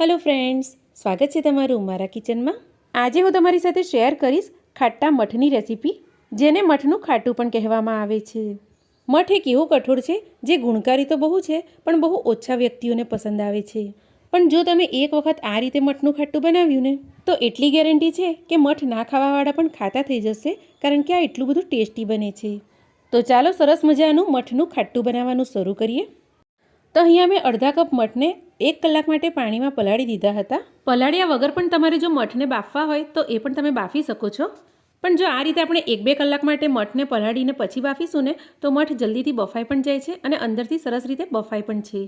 Hello friends, સ્વાગત છે તમારું મારા કિચનમાં. આજે હું તમારી સાથે શેર કરીશ ખાટા મઠની રેસીપી, જેને મઠનું ખાટું પણ કહેવામાં આવે છે. મઠ એક એવું કઠોળ છે જે ગુણકારી તો બહુ છે, પણ બહુ ઓછા વ્યક્તિઓને પસંદ આવે છે. પણ જો તમે એક વખત આ રીતે મઠનું ખાટું બનાવ્યું ને, તો એટલી ગેરંટી છે કે મઠ ના ખાવાવાળા પણ ખાતા થઈ જશે, કારણ કે આ એટલું બધું ટેસ્ટી બને છે. તો ચાલો સરસ મજાનું મઠનું ખાટું બનાવવાનું શરૂ કરીએ. તો અહીંયા મેં અડધા કપ મઠને એક કલાક માટે પાણીમાં પલાળી દીધા હતા. પલાળ્યા વગર પણ તમારે જો મઠને બાફવા હોય તો એ પણ તમે બાફી શકો છો. પણ જો આ રીતે આપણે એક બે કલાક માટે મઠને પલાળીને પછી બાફીશું ને, તો મઠ જલ્દીથી બફાઈ પણ જાય છે અને અંદરથી સરસ રીતે બફાઈ પણ છે.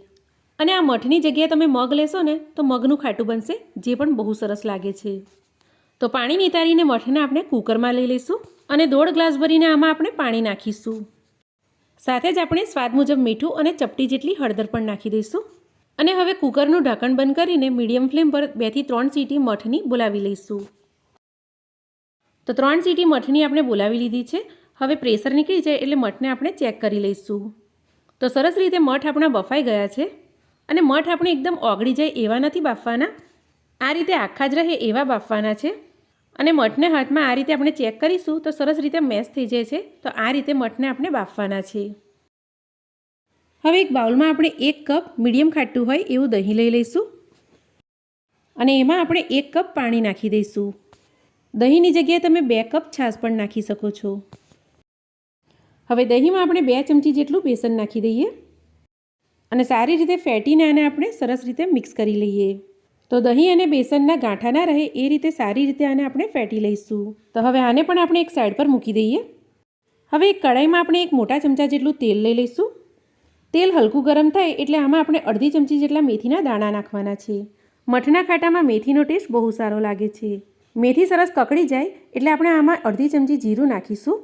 અને આ મઠની જગ્યાએ તમે મગ લેશો ને, તો મગનું ખાટું બનશે, જે પણ બહુ સરસ લાગે છે. તો પાણી નિતારીને મઠને આપણે કૂકરમાં લઈ લઈશું અને દોઢ ગ્લાસ ભરીને આમાં આપણે પાણી નાખીશું. સાથે જ આપણે સ્વાદ મુજબ મીઠું અને ચપટી જેટલી હળદર પણ નાખી દઈશું. અને હવે કુકરનું ઢાંકણ બંધ કરીને મીડિયમ ફ્લેમ પર બેથી ત્રણ સીટી મઠની બોલાવી લઈશું. તો ત્રણ સીટી મઠની આપણે બોલાવી લીધી છે. હવે પ્રેશર નીકળી જાય એટલે મઠને આપણે ચેક કરી લઈશું. તો સરસ રીતે મઠ આપણા બફાઈ ગયા છે. અને મઠ આપણે એકદમ ઓગળી જાય એવા નથી બાફવાના. આ રીતે આખા જ રહે એવા બાફવાના છે. અને મઠને હાથમાં આ રીતે આપણે ચેક કરીશું તો સરસ રીતે મેશ થઈ જાય છે. તો આ રીતે મઠને આપણે બાફવાના છે હવે એક બાઉલમાં આપણે એક કપ મીડિયમ ખાટું હોય એવું દહીં લઈ લઈશું. અને એમાં આપણે એક કપ પાણી નાખી દઈશું. દહીંની જગ્યાએ તમે બે કપ છાશ પણ નાખી શકો છો. હવે દહીંમાં આપણે બે ચમચી જેટલું બેસન નાખી દઈએ. અને સારી રીતે ફેટીને આને આપણે સરસ રીતે મિક્સ કરી લઈએ. તો દહીં અને બેસનના ગાંઠા ના રહે એ રીતે સારી રીતે આને આપણે ફેટી લઈશું. તો હવે આને પણ આપણે એક સાઈડ પર મૂકી દઈએ. હવે એક કડાઈમાં આપણે એક મોટા ચમચા જેટલું તેલ લઈ લઈશું. તેલ હલકું ગરમ થાય એટલે આમાં આપણે અડધી ચમચી જેટલા મેથીના દાણા નાખવાના છે. મઠના ખાટામાં મેથીનો ટેસ્ટ બહુ સારો લાગે છે. મેથી સરસ કકડી જાય એટલે આપણે આમાં અડધી ચમચી જીરું નાખીશું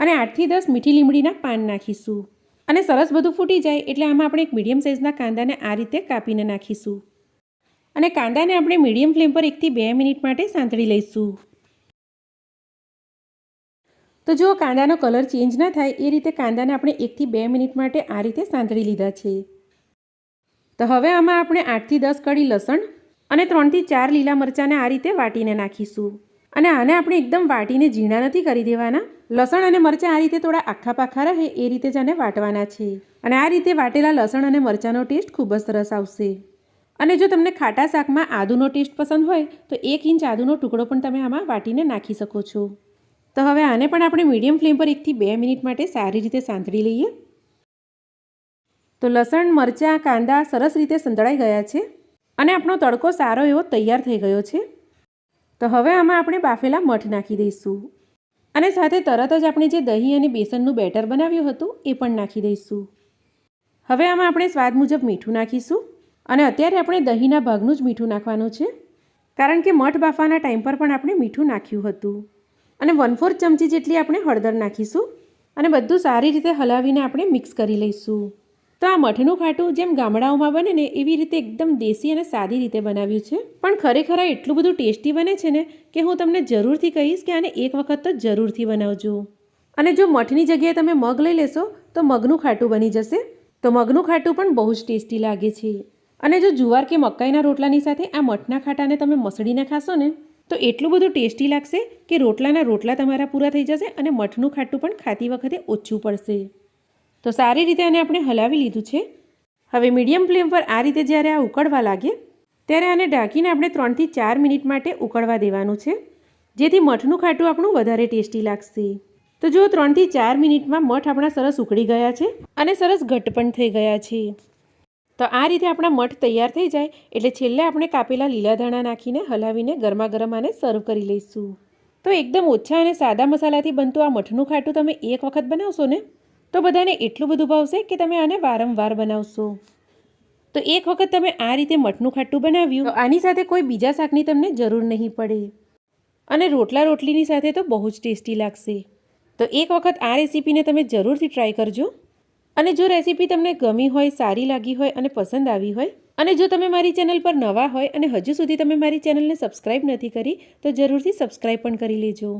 અને આઠથી દસ મીઠી લીમડીના પાન નાખીશું. અને સરસ બધું ફૂટી જાય એટલે આમાં આપણે એક મીડિયમ સાઇઝના કાંદાને આ રીતે કાપીને નાખીશું. અને કાંદાને આપણે મીડિયમ ફ્લેમ પર એકથી બે મિનિટ માટે સાંતળી લઈશું. તો જો કાંદાનો કલર ચેન્જ ના થાય, એ રીતે કાંદાને આપણે એકથી બે મિનિટ માટે આ રીતે સાંતળી લીધા છે. તો હવે આમાં આપણે આઠથી દસ કડી લસણ અને ત્રણથી ચાર લીલા મરચાંને આ રીતે વાટીને નાખીશું. અને આને આપણે એકદમ વાટીને ઝીણા નથી કરી દેવાના. લસણ અને મરચાં આ રીતે થોડા આખા પાખા રહે, એ રીતે જ આને વાટવાના છે. અને આ રીતે વાટેલા લસણ અને મરચાંનો ટેસ્ટ ખૂબ જ સરસ આવશે. અને જો તમને ખાટા શાકમાં આદુનો ટેસ્ટ પસંદ હોય, તો એક ઇંચ આદુનો ટુકડો પણ તમે આમાં વાટીને નાખી શકો છો. તો હવે આને પણ આપણે મીડિયમ ફ્લેમ પર એકથી બે મિનિટ માટે સારી રીતે સાંતળી લઈએ. તો લસણ, મરચાં, કાંદા સરસ રીતે સંતળાઈ ગયા છે અને આપણો તડકો સારો એવો તૈયાર થઈ ગયો છે. તો હવે આમાં આપણે બાફેલા મઠ નાખી દઈશું અને સાથે તરત જ આપણે જે દહીં અને બેસનનું બેટર બનાવ્યું હતું, એ પણ નાખી દઈશું. હવે આમાં આપણે સ્વાદ મુજબ મીઠું નાખીશું. અને અત્યારે આપણે દહીંના ભાગનું જ મીઠું નાખવાનું છે. કારણ કે મઠ બાફાના ટાઈમ પર પણ આપણે મીઠું નાખ્યું હતું. અને વન ફોર્થ ચમચી જેટલી આપણે હળદર નાખીશું અને બધું સારી રીતે હલાવીને આપણે મિક્સ કરી લઈશું. તો આ મઠનું ખાટું જેમ ગામડાઓમાં બને ને એવી રીતે એકદમ દેશી અને સાદી રીતે બનાવ્યું છે. પણ ખરેખર આ એટલું બધું ટેસ્ટી બને છે ને કે હું તમને જરૂરથી કહીશ કે આને એક વખત તો જરૂરથી બનાવજો. અને જો મઠની જગ્યાએ તમે મગ લઈ લેશો તો મગનું ખાટું બની જશે. તો મગનું ખાટું પણ બહુ જ ટેસ્ટી લાગે છે. અને જો જુવાર કે મકાઈના રોટલાની સાથે આ મઠના ખાટાને તમે મસળીને ખાશો ને, તો એટલું બધું ટેસ્ટી લાગશે કે રોટલાના રોટલા તમારા પૂરા થઈ જશે અને મઠનું ખાટું પણ ખાતી વખતે ઓછું પડશે. તો સારી રીતે આને આપણે હલાવી લીધું છે. હવે મીડિયમ ફ્લેમ પર આ રીતે જ્યારે આ ઉકળવા લાગે, ત્યારે આને ઢાંકીને આપણે ત્રણથી ચાર મિનિટ માટે ઉકળવા દેવાનું છે, જેથી મઠનું ખાટું આપણું વધારે ટેસ્ટી લાગશે. તો જો ત્રણથી ચાર મિનિટમાં મઠ આપણા સરસ ઉકળી ગયા છે અને સરસ ઘટ પણ થઈ ગયા છે. તો આ રીતે આપણા મઠ તૈયાર થઈ જાય એટલે છેલ્લે આપણે કાપેલા લીલા ધાણા નાખીને હલાવીને ગરમા ગરમ આને સર્વ કરી લઈશું. તો એકદમ ઓછા અને સાદા મસાલાથી બનતું આ મઠનું ખાટું તમે એક વખત બનાવશો ને, તો બધાને એટલું બધું ભાવશે કે તમે આને વારંવાર બનાવશો. તો એક વખત તમે આ રીતે મઠનું ખાટું બનાવ્યું આની સાથે કોઈ બીજા શાકની તમને જરૂર નહીં પડે. અને રોટલા રોટલીની સાથે તો બહુ જ ટેસ્ટી લાગશે. તો એક વખત આ રેસીપીને તમે જરૂરથી ટ્રાય કરજો. અને જો રેસીપી તમને ગમી હોય, સારી લાગી હોય અને પસંદ આવી હોય, અને જો તમે મારી ચેનલ પર નવા હોય અને હજુ સુધી તમે મારી ચેનલને સબસ્ક્રાઈબ નથી કરી, તો જરૂરથી સબસ્ક્રાઈબ પણ કરી લેજો.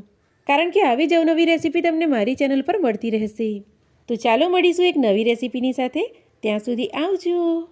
કારણ કે આવી જ અવનવી રેસીપી તમને મારી ચેનલ પર મળતી રહેશે. તો ચાલો મળીશું એક નવી રેસીપીની સાથે. ત્યાં સુધી આવજો.